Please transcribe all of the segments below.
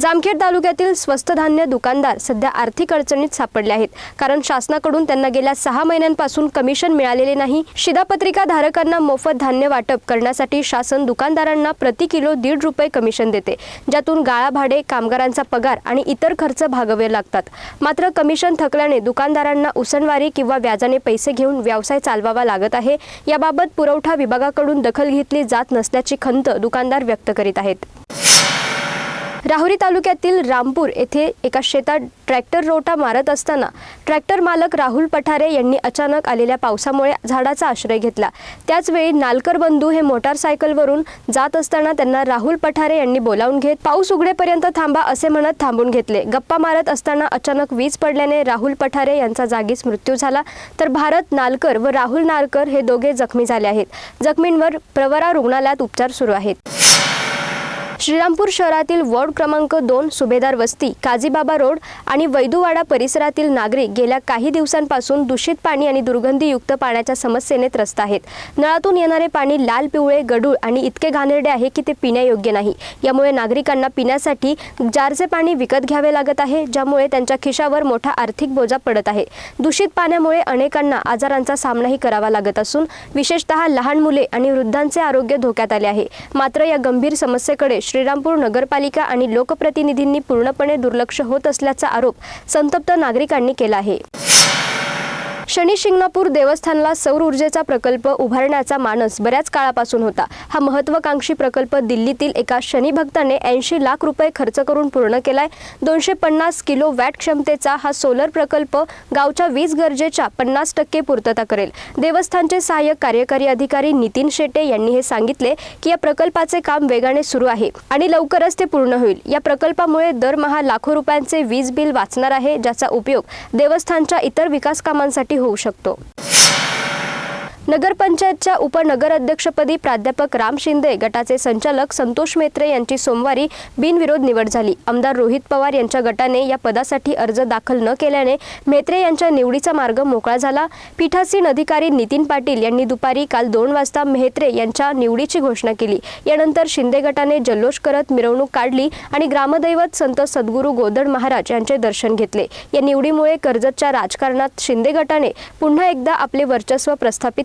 जामखेड तालुक्यातील स्वस्त धान्य दुकानदार सध्या आर्थिक अडचणीत सापडले आहेत. कारण शासनाकडून त्यांना गेल्या सहा महिन्यांपासून कमिशन मिळालेले नाही. शिधापत्रिका धारकांना मोफत धान्य वाटप करण्यासाठी शासन दुकानदारांना प्रति किलो दीड रुपये कमिशन देते. ज्यातून गाळा भाडे कामगारांचा पगार आणि इतर खर्च भागवे लागतात. मात्र कमिशन थकल्याने दुकानदारांना उसणवारी किंवा व्याजाने पैसे घेऊन व्यवसाय चालवावा लागत आहे. याबाबत पुरवठा विभागाकडून दखल घेतली जात नसल्याची खंत दुकानदार व्यक्त करीत आहेत. राहुरी तालुक्यातील रामपूर येथे एका शेतात ट्रॅक्टर रोटा मारत असताना ट्रॅक्टर मालक राहुल पठारे यांनी अचानक आलेल्या पावसामुळे झाडाचा आश्रय घेतला. त्याचवेळी नालकर बंधू हे मोटारसायकलवरून जात असताना त्यांना राहुल पठारे यांनी बोलावून घेत पाऊस उघडेपर्यंत थांबा असे म्हणत थांबून घेतले. गप्पा मारत असताना अचानक वीज पडल्याने राहुल पठारे यांचा जागीच मृत्यू झाला. तर भारत नालकर व राहुल नालकर हे दोघे जखमी झाले आहेत. जखमींवर प्रवरा रुग्णालयात उपचार सुरू आहेत. श्रीरामपूर शहरातील वॉर्ड क्रमांक दोन सुभेदार वस्ती काजीबाबा रोड आणि वैदुवाडा परिसरातील नागरिक गेल्या काही दिवसांपासून दूषित पाणी आणि दुर्गंधीयुक्त पाण्याच्या समस्येने त्रस्त आहेत. नळातून येणारे पाणी लाल पिवळे गडूळ आणि इतके घाणेरडे आहे की ते पिण्यायोग्य नाही. यामुळे नागरिकांना पिण्यासाठी जारचे पाणी विकत घ्यावे लागत आहे ज्यामुळे त्यांच्या खिशावर मोठा आर्थिक बोजा पडत आहे. दूषित पाण्यामुळे अनेकांना आजारांचा सामनाही करावा लागत असून विशेषतः लहान मुले आणि वृद्धांचे आरोग्य धोक्यात आले आहे. मात्र या गंभीर समस्येकडे श्रीरामपूर नगरपालिका आणि लोकप्रतिनिधींनी पूर्णपणे दुर्लक्ष होत असल्याचा आरोप संतप्त नागरिकांनी केला आहे. शनी शिंगणापूर देवस्थानला सौर ऊर्जेचा प्रकल्प उभारण्याचा मानस बऱ्याच काळापासून होता. हा महत्वाकांक्षी प्रकल्प दिल्लीतील एका शनी भक्ताने ऐंशी लाख रुपये खर्च करून पूर्ण केलाय. दोनशे पन्नास किलो वॅट क्षमतेचा हा सोलर प्रकल्प गावच्या वीज गरजेच्या पन्नास टक्के पूर्तता करेल. देवस्थानचे सहाय्यक कार्यकारी अधिकारी नितीन शेटे यांनी हे सांगितले की या प्रकल्पाचे काम वेगाने सुरू आहे आणि लवकरच ते पूर्ण होईल. या प्रकल्पामुळे दरमहा लाखो रुपयांचे वीज बिल वाचणार आहे ज्याचा उपयोग देवस्थानच्या इतर विकास कामांसाठी होऊ शकतो. नगरपंचायतच्या उपनगराध्यक्षपदी प्राध्यापक राम शिंदे गटाचे संचालक संतोष मेत्रे यांची सोमवारी बिनविरोध निवड झाली. आमदार रोहित पवार यांच्या गटाने या पदासाठी अर्ज दाखल न केल्याने मेत्रे यांच्या निवडीचा मार्ग मोकळा झाला. पीठासीन अधिकारी नितीन पाटील यांनी दुपारी काल दोन वाजता मेहत्रे यांच्या निवडीची घोषणा केली. यानंतर शिंदे गटाने जल्लोष करत मिरवणूक काढली आणि ग्रामदैवत संत सद्गुरू गोदड महाराज यांचे दर्शन घेतले. या निवडीमुळे कर्जतच्या राजकारणात शिंदे गटाने पुन्हा एकदा आपले वर्चस्व प्रस्थापित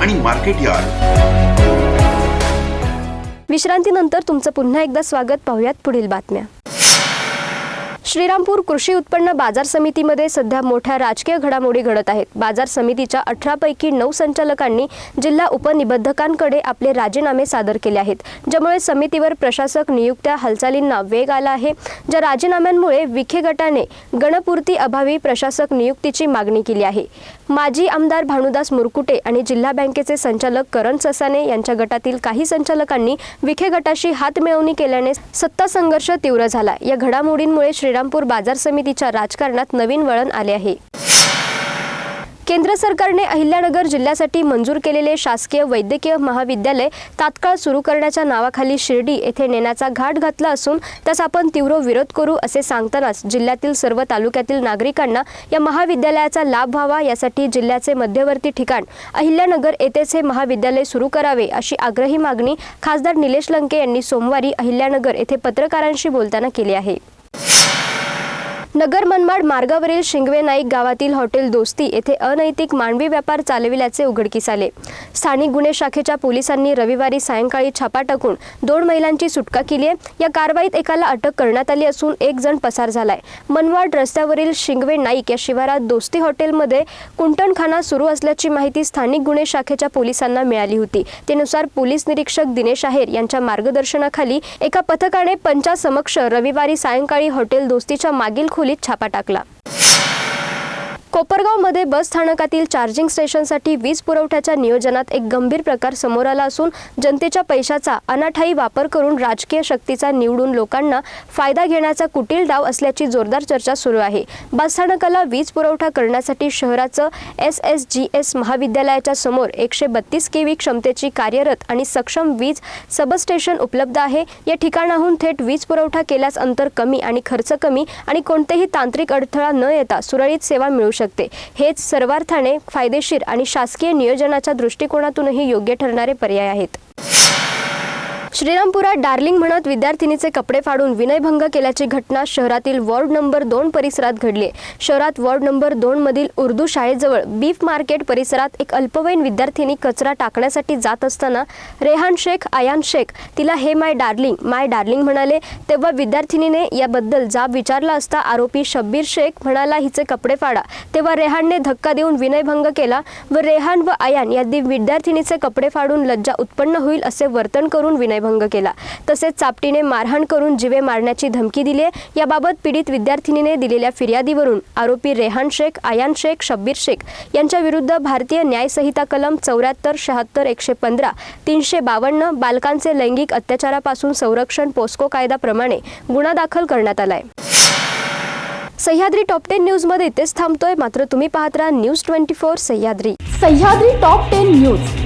आणि मार्केट यार्ड. विश्रांतीनंतर तुमचं पुन्हा एकदा स्वागत पाहूयात पुढील बातम्या. श्रीरामपूर कृषी उत्पन्न बाजार समितीमध्ये सध्या मोठ्या राजकीय घडामोडी घडत आहेत. बाजार समितीच्या अठरापैकी नऊ संचालकांनी जिल्हा उपनिबंधकांकडे आपले राजीनामे सादर केले आहेत. ज्यामुळे समितीवर प्रशासक नियुक्त्या हालचालींना वेग आला आहे. ज्या राजीनाम्यांमुळे विखे गटाने गणपूर्ती अभावी प्रशासक नियुक्तीची मागणी केली आहे. माजी आमदार भानुदास मुरकुटे आणि जिल्हा बँकेचे संचालक करण ससाने यांच्या गटातील काही संचालकांनी विखे गटाशी हात मिळवणी केल्याने सत्ता संघर्ष तीव्र झाला. या घडामोडींमुळे श्री श्रीरामपूर बाजार समितीच्या राजकारणात नवीन वळण आले आहे. केंद्र सरकारने अहिल्यानगर जिल्ह्यासाठी मंजूर केलेले शासकीय वैद्यकीय महाविद्यालय तात्काळ सुरू करण्याच्या नावाखाली शिर्डी येथे नेण्याचा घाट घातला असून त्यास आपण तीव्र विरोध करू असे सांगतानाच जिल्ह्यातील सर्व तालुक्यातील नागरिकांना या महाविद्यालयाचा लाभ व्हावा यासाठी जिल्ह्याचे मध्यवर्ती ठिकाण अहिल्यानगर येथेच हे महाविद्यालय सुरू करावे अशी आग्रही मागणी खासदार निलेश लंके यांनी सोमवारी अहिल्यानगर येथे पत्रकारांशी बोलताना केली आहे. नगर मनमाड मार्गावरील शिंगवे नाईक गावातील हॉटेल दोस्ती येथे अनैतिक मानवी व्यापार चालविल्याचे उघडकीस आले. स्थानिक गुन्हे शाखेच्या पोलिसांनी रविवारी सायंकाळी छापा टाकून दोन महिलांची सुटका केली आहे. या कारवाईत एकाला अटक करण्यात आली असून एक जण पसार झालाय. मनमाड रस्त्यावरील शिंगवे नाईक या शिवारात दोस्ती हॉटेलमध्ये कुंटणखाना सुरू असल्याची माहिती स्थानिक गुन्हे शाखेच्या पोलिसांना मिळाली होती. त्यानुसार पोलीस निरीक्षक दिनेश आहेर यांच्या मार्गदर्शनाखाली एका पथकाने पंचासमक्ष रविवारी सायंकाळी हॉटेल दोस्तीच्या मागील চুলির ছাপা টাকলা। कोपरगावमध्ये बस स्थानकातील चार्जिंग स्टेशनसाठी वीज पुरवठ्याच्या नियोजनात एक गंभीर प्रकार समोर आला असून जनतेच्या पैशाचा अनाठाई वापर करून राजकीय शक्तीचा निवडून लोकांना फायदा घेण्याचा कुटील डाव असल्याची जोरदार चर्चा सुरू आहे. बस स्थानकाला वीज पुरवठा करण्यासाठी शहराचं एस एस जी एस महाविद्यालयाच्या समोर एकशे बत्तीस केव्ही क्षमतेची कार्यरत आणि सक्षम वीज सबस्टेशन उपलब्ध आहे. या ठिकाणाहून थेट वीज पुरवठा केल्यास अंतर कमी आणि खर्च कमी आणि कोणतेही तांत्रिक अडथळा न येता सुरळीत सेवा मिळू शकते. हेच सर्वार्थाने फायदेशीर आणि शासकीय नियोजनाच्या दृष्टिकोनातूनही योग्य ठरणारे पर्याय आहेत. श्रीरामपुरात डार्लिंग म्हणत विद्यार्थिनीचे कपडे फाडून विनयभंग केल्याची घटना शहरातील वॉर्ड नंबर दोन परिसरात घडली. शहरात वॉर्ड नंबर दोन मधील उर्दू शाळेजवळ बीफ मार्केट परिसरात एक अल्पवयीन विद्यार्थिनी कचरा टाकण्यासाठी जात असताना रेहान शेख आयान शेख तिला hey my darling my darling म्हणाले. तेव्हा विद्यार्थिनीने याबद्दल जाब विचारला असता आरोपी शब्बीर शेख म्हणाला हिचे कपडे फाडा. तेव्हा रेहानने धक्का देऊन विनयभंग केला व रेहान व आयान यांनी विद्यार्थिनीचे कपडे फाडून लज्जा उत्पन्न होईल असे वर्तन करून विनयभंग केला. तसेच चापटीने मारहाण करून जीवे मारण्याची धमकी दिली आहे. याबाबत पीडित विद्यार्थिनीने दिलेल्या फिर्यादीवरून आरोपी रेहान शेख आयान शेख शब्बीर शेख यांच्या विरुद्ध भारतीय न्यायसंहिता कलम चौऱ्याहत्तर शहात्तर एकशे पंधरा तीनशे बावन्न बालकांचे लैंगिक अत्याचारापासून संरक्षण पोस्को कायद्याप्रमाणे गुन्हा दाखल करण्यात आलाय. सह्याद्री टॉप टेन न्यूजमध्ये इथेच थांबतोय. मात्र तुम्ही पाहत राहा news twenty four Sahyadri. Sahyadri top ten news.